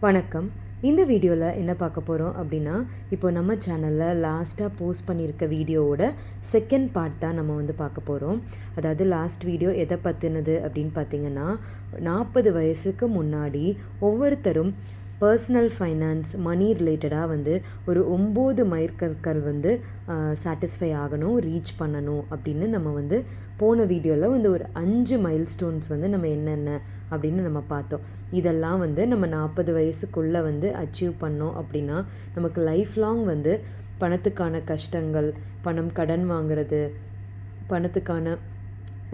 வணக்கம். இந்த வீடியோவில் என்ன பார்க்க போகிறோம் அப்படின்னா இப்போ நம்ம சேனலில் லாஸ்ட்டாக போஸ்ட் பண்ணியிருக்க வீடியோவோட செகண்ட் பார்ட் தான் நம்ம வந்து பார்க்க போகிறோம் அதாவது லாஸ்ட் வீடியோ எதை பற்றினது அப்படின்னு பார்த்தீங்கன்னா நாற்பது வயசுக்கு முன்னாடி ஒவ்வொருத்தரும் பர்சனல் ஃபைனான்ஸ் மணி ரிலேட்டடாக வந்து ஒரு ஒம்பது மைற்கற்கள் வந்து சாட்டிஸ்ஃபை ஆகணும் ரீச் பண்ணணும் அப்படின்னு நம்ம வந்து போன வீடியோவில் வந்து ஒரு அஞ்சு மைல் ஸ்டோன்ஸ் வந்து நம்ம என்னென்ன அப்படின்னு நம்ம பார்த்தோம். இதெல்லாம் வந்து நம்ம நாற்பது வயசுக்குள்ளே வந்து அச்சீவ் பண்ணோம் அப்படின்னா நமக்கு லைஃப் லாங் வந்து பணத்துக்கான கஷ்டங்கள் பணம் கடன் வாங்குறது பணத்துக்கான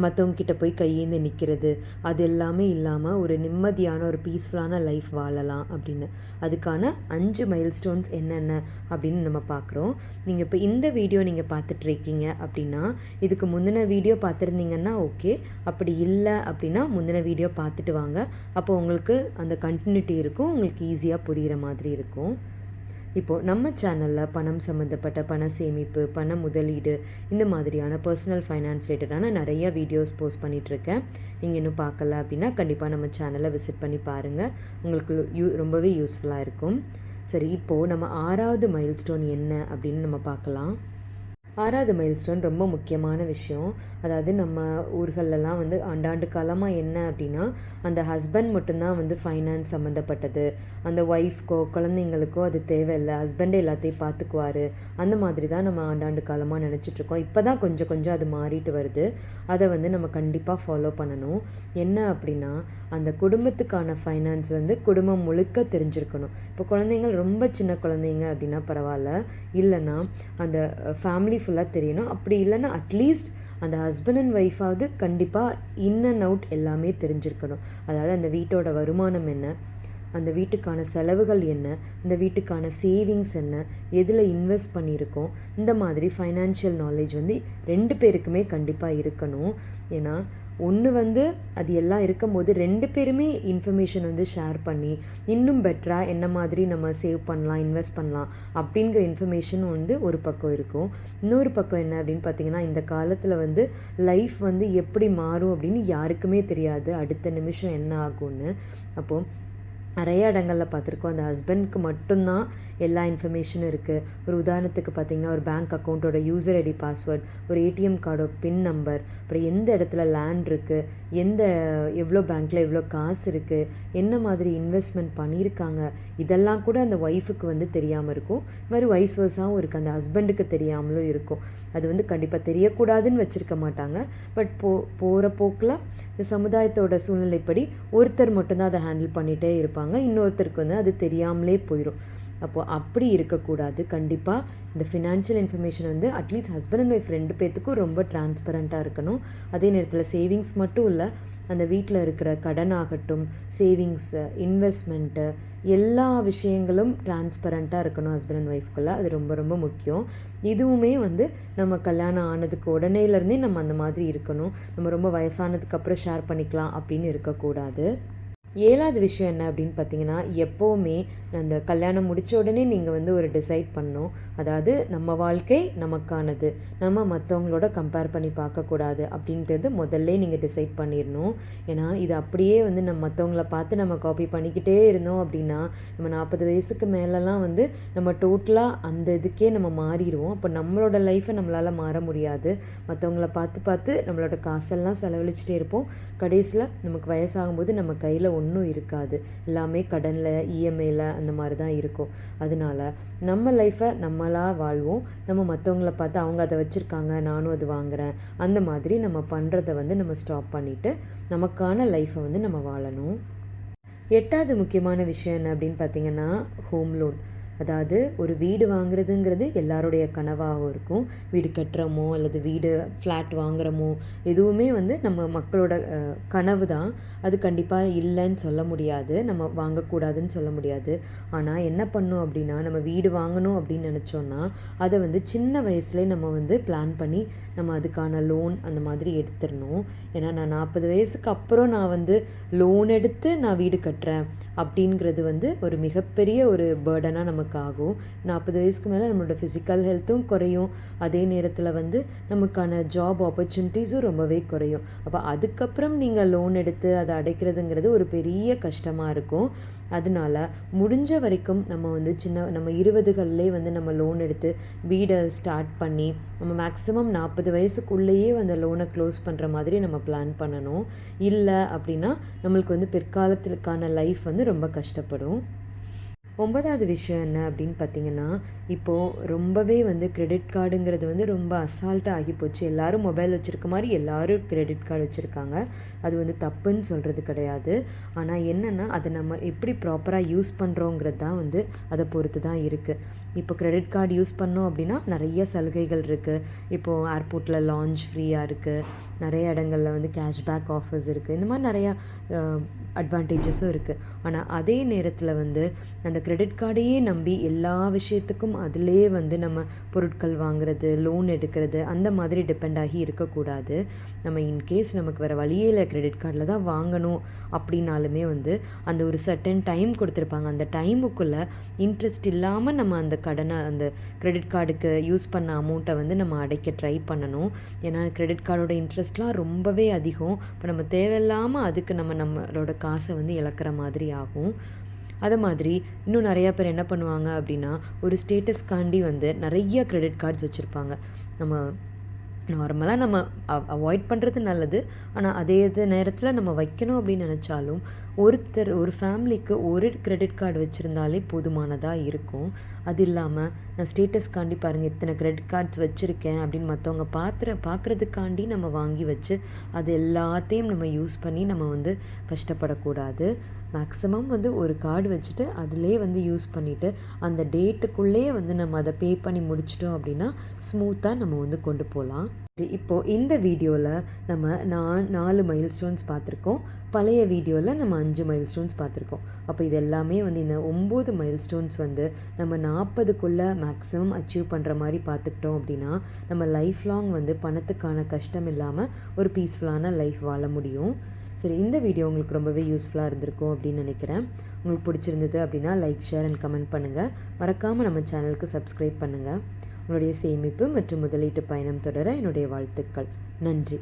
மற்றவங்க கிட்ட போய் கையேந்து நிற்கிறது அது எல்லாமே இல்லாமல் ஒரு நிம்மதியான ஒரு பீஸ்ஃபுல்லான லைஃப் வாழலாம் அப்படின்னு. அதுக்கான அஞ்சு மைல் ஸ்டோன்ஸ் என்னென்ன அப்படின்னு நம்ம பார்க்குறோம். நீங்கள் இப்போ இந்த வீடியோ நீங்கள் பார்த்துட்ருக்கீங்க அப்படின்னா இதுக்கு முந்தின வீடியோ பார்த்துருந்தீங்கன்னா ஓகே அப்படி இல்லை அப்படின்னா முந்தின வீடியோ பார்த்துட்டு வாங்க. அப்போ உங்களுக்கு அந்த கண்டினியூட்டி இருக்கும். உங்களுக்கு ஈஸியாக புரிகிற மாதிரி இருக்கும். இப்போது நம்ம சேனலில் பணம் சம்மந்தப்பட்ட பண சேமிப்பு பண முதலீடு இந்த மாதிரியான பர்சனல் ஃபைனான்ஸ் ரிலேட்டடான நிறைய வீடியோஸ் போஸ்ட் பண்ணிகிட்ருக்கேன் நீங்கள் இன்னும் பார்க்கல அப்படின்னா கண்டிப்பாக நம்ம சேனலை விசிட் பண்ணி பாருங்கள் உங்களுக்கு யூ ரொம்பவே யூஸ்ஃபுல்லாக இருக்கும். சரி இப்போது நம்ம ஆறாவது மைல்ஸ்டோன் என்ன அப்படின்னு நம்ம பார்க்கலாம். ஆறாவது மைல்ஸ்டோன் ரொம்ப முக்கியமான விஷயம். அதாவது நம்ம ஊர்களெல்லாம் வந்து ஆண்டாண்டு காலமாக என்ன அப்படின்னா அந்த ஹஸ்பண்ட் மட்டும்தான் வந்து ஃபைனான்ஸ் சம்மந்தப்பட்டது அந்த ஒய்ஃப்க்கோ குழந்தைங்களுக்கோ அது தேவையில்லை. ஹஸ்பண்டே எல்லாத்தையும் பார்த்துக்குவார் அந்த மாதிரி தான் நம்ம ஆண்டாண்டு காலமாக நினச்சிட்ருக்கோம். இப்போ தான் கொஞ்சம் கொஞ்சம் அது மாறிட்டு வருது. அதை வந்து நம்ம கண்டிப்பாக ஃபாலோ பண்ணணும். என்ன அப்படின்னா அந்த குடும்பத்துக்கான ஃபைனான்ஸ் வந்து குடும்பம் முழுக்க தெரிஞ்சிருக்கணும். இப்போ குழந்தைங்கள் ரொம்ப சின்ன குழந்தைங்க அப்படின்னா பரவாயில்ல. இல்லைன்னா அந்த ஃபேமிலி ஃபுல்லாக தெரியணும். அப்படி இல்லைன்னா அட்லீஸ்ட் அந்த ஹஸ்பண்ட் அண்ட் ஒய்ஃபாவது கண்டிப்பாக இன் அண்ட் அவுட் எல்லாமே தெரிஞ்சிருக்கணும். அதாவது அந்த வீட்டோட வருமானம் என்ன? அந்த வீட்டுக்கான செலவுகள் என்ன? அந்த வீட்டுக்கான சேவிங்ஸ் என்ன? எதில் இன்வெஸ்ட் பண்ணியிருக்கோம்? இந்த மாதிரி ஃபைனான்ஷியல் நாலேஜ் வந்து ரெண்டு பேருக்குமே கண்டிப்பாக இருக்கணும். ஏன்னா ஒன்று வந்து அது எல்லாம் இருக்கும்போது ரெண்டு பேருமே இன்ஃபர்மேஷன் வந்து ஷேர் பண்ணி இன்னும் பெட்டராக என்ன மாதிரி நம்ம சேவ் பண்ணலாம் இன்வெஸ்ட் பண்ணலாம்? அப்படிங்கிற இன்ஃபர்மேஷன் வந்து ஒரு பக்கம் இருக்கும். இன்னொரு பக்கம் என்ன அப்படின்னு பார்த்தீங்கன்னா இந்த காலத்தில் வந்து லைஃப் வந்து எப்படி மாறும் அப்படின்னு யாருக்குமே தெரியாது. அடுத்த நிமிஷம் என்ன ஆகும்னு. அப்போது நிறைய இடங்களில் பார்த்துருக்கோம். அந்த ஹஸ்பண்ட்க்கு மட்டும்தான் எல்லா இன்ஃபர்மேஷனும் இருக்குது ஒரு உதாரணத்துக்கு பார்த்திங்கன்னா ஒரு பேங்க் அக்கௌண்ட்டோட யூசர் ஐடி பாஸ்வேர்ட் ஒரு ஏடிஎம் கார்டோட பின் நம்பர் அப்புறம் எந்த இடத்துல லேண்ட் இருக்குது எந்த எவ்வளோ பேங்க்கில் எவ்வளோ காசு இருக்குது என்ன மாதிரி இன்வெஸ்ட்மெண்ட் பண்ணியிருக்காங்க இதெல்லாம் கூட அந்த ஒய்ஃபுக்கு வந்து தெரியாமல் இருக்கும். இது மாதிரி வைஸ் வர்ஸாகவும் இருக்குது அந்த ஹஸ்பண்டுக்கு தெரியாமலும் இருக்கும். அது வந்து கண்டிப்பாக தெரியக்கூடாதுன்னு வச்சுருக்க மாட்டாங்க. பட் போ போகிற போக்கில் இந்த சமுதாயத்தோட சூழ்நிலைப்படி ஒருத்தர் மட்டும்தான் அதை ஹேண்டில் பண்ணிகிட்டே இருப்பாங்க. இன்னொருத்தருக்கு வந்து அது தெரியாமலே போயிடும் அப்போது அப்படி இருக்கக்கூடாது. கண்டிப்பாக இந்த ஃபினான்ஷியல் இன்ஃபர்மேஷன் வந்து at least husband and wife ரெண்டு பேர்த்துக்கும் ரொம்ப டிரான்ஸ்பரண்ட்டாக இருக்கணும். அதே நேரத்தில் சேவிங்ஸ் மட்டும் இல்லை அந்த வீட்டில் இருக்கிற கடன் ஆகட்டும் சேவிங்ஸு இன்வெஸ்ட்மெண்ட்டு எல்லா விஷயங்களும் டிரான்ஸ்பரண்ட்டாக இருக்கணும் ஹஸ்பண்ட் அண்ட் ஒய்ஃப்குள்ளே அது ரொம்ப ரொம்ப முக்கியம். இதுவுமே வந்து நம்ம கல்யாணம் ஆனதுக்கு உடனேலேருந்தே நம்ம அந்த மாதிரி இருக்கணும். நம்ம ரொம்ப வயசானதுக்கப்புறம் ஷேர் பண்ணிக்கலாம் அப்படின்னு இருக்கக்கூடாது. ஏழாவது விஷயம் என்ன அப்படின்னு பார்த்தீங்கன்னா எப்போவுமே அந்த கல்யாணம் முடித்த உடனே நீங்கள் வந்து ஒரு டிசைட் பண்ணோம் அதாவது நம்ம வாழ்க்கை நமக்கானது. நம்ம மற்றவங்களோட கம்பேர் பண்ணி பார்க்கக்கூடாது அப்படின்றது முதல்ல நீங்கள் டிசைட் பண்ணிடணும். ஏன்னா இது அப்படியே வந்து நம்ம மற்றவங்கள பார்த்து நம்ம காப்பி பண்ணிக்கிட்டே இருந்தோம் அப்படின்னா நம்ம நாற்பது வயசுக்கு மேலெலாம் வந்து நம்ம டோட்டலாக அந்த இதுக்கே நம்ம மாறிடுவோம். அப்போ நம்மளோட லைஃப்பை நம்மளால் மாற முடியாது. மற்றவங்கள பார்த்து பார்த்து நம்மளோட காசெல்லாம் செலவழிச்சிட்டே இருப்போம். கடைசியில் நமக்கு வயசாகும்போது நம்ம கையில் ஒன்று ஒன்றும் இருக்காது. எல்லாமே கடனில் இஎம்ஐயில் அந்த மாதிரி தான் இருக்கும். அதனால நம்ம லைஃப்பை நம்மளாக வாழ்வோம். நம்ம மற்றவங்கள பார்த்து அவங்க அதை வச்சுருக்காங்க நானும் அது வாங்குகிறேன் அந்த மாதிரி நம்ம பண்ணுறத வந்து நம்ம ஸ்டாப் பண்ணிவிட்டு நமக்கான லைஃப்பை வந்து நம்ம வாழணும். எட்டாவது முக்கியமான விஷயம் என்ன அப்படின்னு பார்த்தீங்கன்னா ஹோம் லோன் அதாவது ஒரு வீடு வாங்குறதுங்கிறது எல்லாருடைய கனவாகவும் இருக்கும். வீடு கட்டுறோமோ அல்லது வீடு ஃப்ளாட் வாங்குறோமோ எதுவுமே வந்து நம்ம மக்களோட கனவு தான் அது கண்டிப்பாக இல்லைன்னு சொல்ல முடியாது. நம்ம வாங்கக்கூடாதுன்னு சொல்ல முடியாது. ஆனால் என்ன பண்ணும் அப்படின்னா நம்ம வீடு வாங்கணும் அப்படின்னு நினச்சோன்னா அதை வந்து சின்ன வயசுலேயே நம்ம வந்து பிளான் பண்ணி நம்ம அதுக்கான லோன் அந்த மாதிரி எடுத்துடணும். ஏன்னா நான் நாற்பது வயசுக்கு அப்புறம் நான் வந்து லோன் எடுத்து நான் வீடு கட்டுறேன் அப்படிங்கிறது வந்து ஒரு மிகப்பெரிய ஒரு பேர்டனாக நமக்கு நமக்கு ஆகும் நாற்பது வயசுக்கு மேலே நம்மளோட ஃபிசிக்கல் ஹெல்த்தும் குறையும். அதே நேரத்தில் வந்து நமக்கான ஜாப் ஆப்பர்ச்சுனிட்டிஸும் ரொம்பவே குறையும். அப்போ அதுக்கப்புறம் நீங்கள் லோன் எடுத்து அதை அடைக்கிறதுங்கிறது ஒரு பெரிய கஷ்டமாக இருக்கும். அதனால முடிஞ்ச வரைக்கும் நம்ம வந்து சின்ன நம்ம இருபதுகள்லேயே வந்து நம்ம லோன் எடுத்து வீடை ஸ்டார்ட் பண்ணி நம்ம மேக்ஸிமம் நாற்பது வயசுக்குள்ளேயே அந்த லோனை க்ளோஸ் பண்ணுற மாதிரி நம்ம பிளான் பண்ணணும். இல்லை அப்படின்னா நம்மளுக்கு வந்து பிற்காலத்திற்கான லைஃப் வந்து ரொம்ப கஷ்டப்படும். ஒன்பதாவது விஷயம் என்ன அப்படின்னு பார்த்தீங்கன்னா இப்போது ரொம்பவே வந்து கிரெடிட் கார்டுங்கிறது வந்து ரொம்ப அசால்ட்டாக ஆகி போச்சு. எல்லோரும் மொபைல் வச்சுருக்க மாதிரி எல்லோரும் கிரெடிட் கார்டு வச்சுருக்காங்க. அது வந்து தப்புன்னு சொல்கிறது கிடையாது. ஆனால் என்னென்னா அதை நம்ம எப்படி ப்ராப்பராக யூஸ் பண்ணுறோங்கிறது தான் வந்து அதை பொறுத்து தான் இருக்குது இப்போ கிரெடிட் கார்டு யூஸ் பண்ணோம் அப்படின்னா நிறைய சலுகைகள் இருக்குது இப்போது ஏர்போர்ட்டில் லான்ச் ஃப்ரீயாக இருக்குது நிறைய இடங்களில் வந்து கேஷ்பேக் ஆஃபர்ஸ் இருக்குது இந்த மாதிரி நிறையா அட்வான்டேஜஸும் இருக்குது ஆனால் அதே நேரத்தில் வந்து அந்த கிரெடிட் கார்டையே நம்பி எல்லா விஷயத்துக்கும் அதிலே வந்து நம்ம பொருட்கள் வாங்குறது லோன் எடுக்கிறது அந்த மாதிரி டிபெண்ட் ஆகி இருக்கக்கூடாது. நம்ம இன்கேஸ் நமக்கு வேறு வழியே இல்லை கிரெடிட் கார்டில் தான் வாங்கணும் அப்படின்னாலுமே வந்து அந்த ஒரு சர்டன் டைம் கொடுத்துருப்பாங்க. அந்த டைமுக்குள்ளே இன்ட்ரெஸ்ட் இல்லாமல் நம்ம அந்த கடனை அந்த கிரெடிட் கார்டுக்கு யூஸ் பண்ண அமௌண்ட்டை வந்து நம்ம அடைக்க ட்ரை பண்ணணும். ஏன்னா கிரெடிட் கார்டோட இன்ட்ரெஸ்ட்லாம் ரொம்பவே அதிகம். இப்போ நம்ம தேவையில்லாமல் அதுக்கு நம்ம நம்மளோட காசை வந்து இழக்கிற மாதிரி ஆகும். அதை மாதிரி இன்னும் நிறையா பேர் என்ன பண்ணுவாங்க அப்படின்னா ஒரு ஸ்டேட்டஸ்க்காண்டி வந்து நிறைய கிரெடிட் கார்ட்ஸ் வச்சுருப்பாங்க. நம்ம நார்மலாக நம்ம அவாய்ட் பண்ணுறது நல்லது. ஆனால் அதே இது நேரத்தில் நம்ம வைக்கணும் அப்படின்னு நினச்சாலும் ஒருத்தர் ஒரு ஃபேமிலிக்கு ஒரு கிரெடிட் கார்டு வச்சுருந்தாலே போதுமானதாக இருக்கும். அது இல்லாமல் நான் ஸ்டேட்டஸ்க்காண்டி பாருங்கள் இத்தனை கிரெடிட் கார்ட்ஸ் வச்சுருக்கேன் அப்படின்னு மற்றவங்க பார்த்துற பார்க்குறதுக்காண்டி நம்ம வாங்கி வச்சு அது எல்லாத்தையும் நம்ம யூஸ் பண்ணி நம்ம வந்து கஷ்டப்படக்கூடாது. மேக்ஸிமம் வந்து ஒரு கார்டு வச்சுட்டு அதிலே வந்து யூஸ் பண்ணிவிட்டு அந்த டேட்டுக்குள்ளேயே வந்து நம்ம அதை பே பண்ணி முடிச்சிட்டோம் அப்படின்னா ஸ்மூத்தாக நம்ம வந்து கொண்டு போகலாம். இப்போது இந்த வீடியோவில் நம்ம நான் நாலு மைல் ஸ்டோன்ஸ் பார்த்துருக்கோம் பழைய வீடியோவில் நம்ம அஞ்சு மைல் ஸ்டோன்ஸ் பார்த்துருக்கோம் அப்போ இது எல்லாமே வந்து இந்த ஒம்பது மைல் ஸ்டோன்ஸ் வந்து நம்ம நாற்பதுக்குள்ளே மேக்ஸிமம் அச்சீவ் பண்ணுற மாதிரி பார்த்துக்கிட்டோம் அப்படின்னா நம்ம லைஃப் லாங் வந்து பணத்துக்கான கஷ்டம் இல்லாமல் ஒரு பீஸ்ஃபுல்லான லைஃப் வாழ முடியும். சரி இந்த வீடியோ உங்களுக்கு ரொம்பவே யூஸ்ஃபுல்லாக இருந்திருக்கும் அப்படின்னு நினைக்கிறேன். உங்களுக்கு பிடிச்சிருந்தது அப்படின்னா லைக் ஷேர் அண்ட் கமெண்ட் பண்ணுங்கள் மறக்காமல் நம்ம சேனலுக்கு சப்ஸ்கிரைப் பண்ணுங்கள் உங்களுடைய சேமிப்பு மற்றும் முதலீட்டு பயணம் தொடர என்னுடைய வாழ்த்துக்கள். நன்றி.